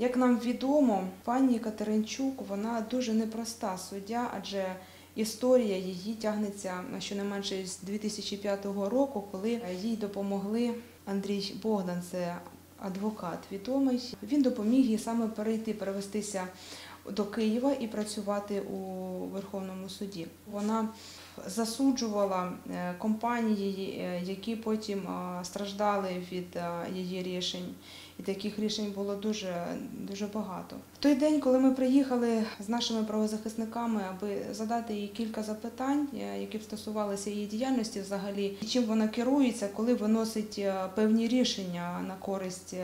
Як нам відомо, пані Катеринчук вона дуже непроста суддя, адже історія її тягнеться щонайменше з 2005 року, коли їй допомогли Андрій Богдан, це адвокат відомий. Він допоміг їй саме перейти, перевестися до Києва і працювати у Верховному суді. Вона засуджувала е, компанії, е, які потім е, страждали від її рішень. І таких рішень було дуже, дуже багато. В той день, коли ми приїхали з нашими правозахисниками, аби задати їй кілька запитань, які стосувалися її діяльності взагалі, і чим вона керується, коли виносить певні рішення на користь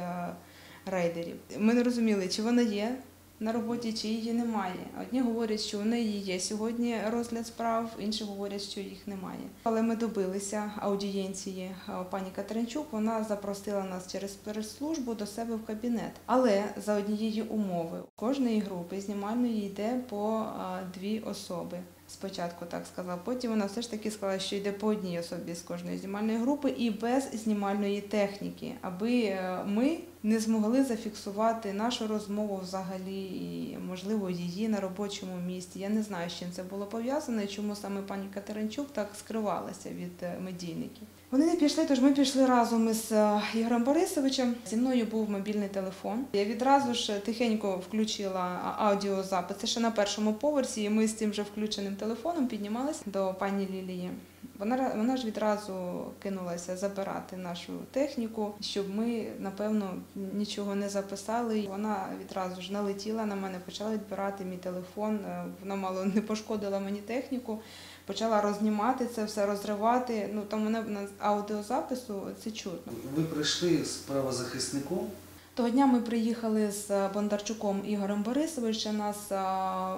рейдерів. Ми не розуміли, чи вона є на роботі, чи її немає. Одні говорять, що у неї є сьогодні розгляд справ, інші говорять, що їх немає. Але ми добилися аудієнції пані Катеринчук. Вона запросила нас через прес-службу до себе в кабінет. Але за однієї умови кожної групи знімальної йде по дві особи. Спочатку так сказала. Потім вона все ж таки сказала, що йде по одній особі з кожної знімальної групи і без знімальної техніки, аби е, ми не змогли зафіксувати нашу розмову взагалі і, можливо, її на робочому місці. Я не знаю, з чим це було пов'язано і чому саме пані Катеринчук так скривалася від е, медійників. Вони не пішли, тож ми пішли разом із е, Ігорем Борисовичем. Зі мною був мобільний телефон. Я відразу ж тихенько включила аудіозапис. Це ще на першому поверсі, і ми з цим вже включеним телефоном піднімалися до пані Лілії. Вона, вона ж відразу кинулася забирати нашу техніку, щоб ми, напевно, нічого не записали. Вона відразу ж налетіла на мене, почала відбирати мій телефон. Е, Вона мало не пошкодила мені техніку, почала рознімати це все, розривати. Ну там мене на аудіозапису це чутно. Ви прийшли з правозахисником. Того дня ми приїхали з Бондарчуком Ігорем Борисовичем, нас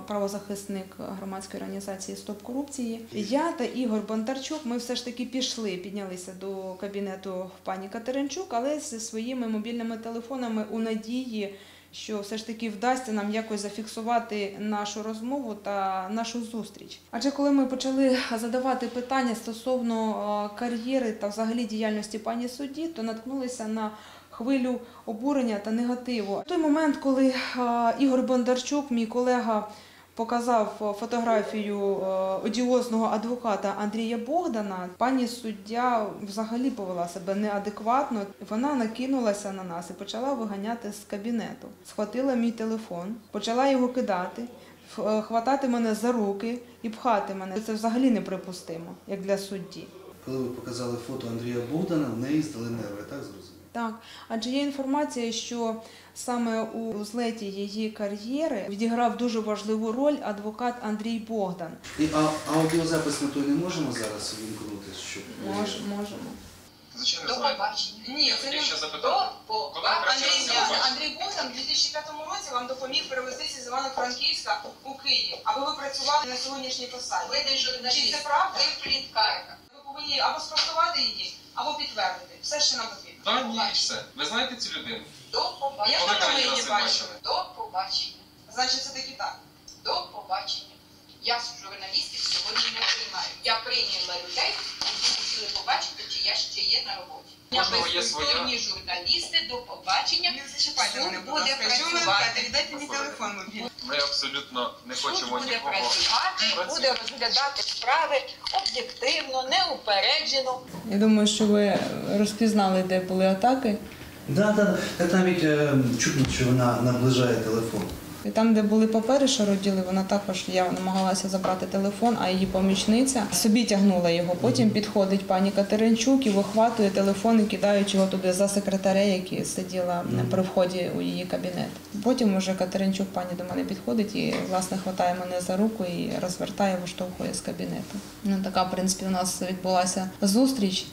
правозахисник громадської організації Стоп корупції. Я та Ігор Бондарчук. Ми все ж таки пішли, піднялися до кабінету пані Катеринчук, але зі своїми мобільними телефонами у надії. Що все ж таки вдасться нам якось зафіксувати нашу розмову та нашу зустріч. Адже коли ми почали задавати питання стосовно кар'єри та взагалі діяльності пані судді, то наткнулися на хвилю обурення та негативу. В той момент, коли Ігор Бондарчук, мій колега, показав фотографію е, одіозного адвоката Андрія Богдана, пані суддя взагалі повела себе неадекватно. Вона накинулася на нас і почала виганяти з кабінету. Схватила мій телефон, почала його кидати. е, Хватати мене за руки і пхати мене. Це взагалі неприпустимо, як для судді. Коли ви показали фото Андрія Богдана, в неї здали нерви, так зрозуміло? Так, адже є інформація, що саме у злеті її кар'єри відіграв дуже важливу роль адвокат Андрій Богдан. І а, аудіозапис ми той не можемо зараз увімкнути, щоб Мож, можемо. Звичайно, До побачення. Ні, це не краще Андрій? Андрій Богдан у 2005 році вам допоміг перевестися з Івано-Франківська у Київ, аби ви працювали на сьогоднішній посаді. Ви не Чи це правда? ви пліткарка. Ви повинні або спростувати її, або підтвердити. Все, що нам потрібно. Та ні, все. Ви знаєте цю людину? До Я побачення. Коли давно її не бачила. бачили? До побачення. Значить, це таки так. До побачення. Я з журналістів сьогодні не приймаю. Я прийняла людей, які хотіли побачити, чи я ще є на роботі. Кожного є Безкультурні журналісти, до побачення. Не зачіпайте Суд мене, будь буде ласка. Що ви працювати. питаєте? Віддайте мені телефон мобільний. Ми абсолютно не Суд хочемо буде нікого. працювати, Працює. буде розглядати справи об'єктивно, неупереджено. Я думаю, що ви розпізнали, де були атаки. Да, да, да. Так навіть е, чутно, що вона наближає телефон. І там, де були папери, що роділи, вона також я намагалася забрати телефон, а її помічниця собі тягнула його. Потім підходить пані Катеринчук і вихватує телефон і кидаючи його туди за секретаря, який сиділа при вході у її кабінет. Потім уже Катеринчук пані до мене підходить і власне хватає мене за руку і розвертає, виштовхує з кабінету. Ну така, в принципі, у нас відбулася зустріч.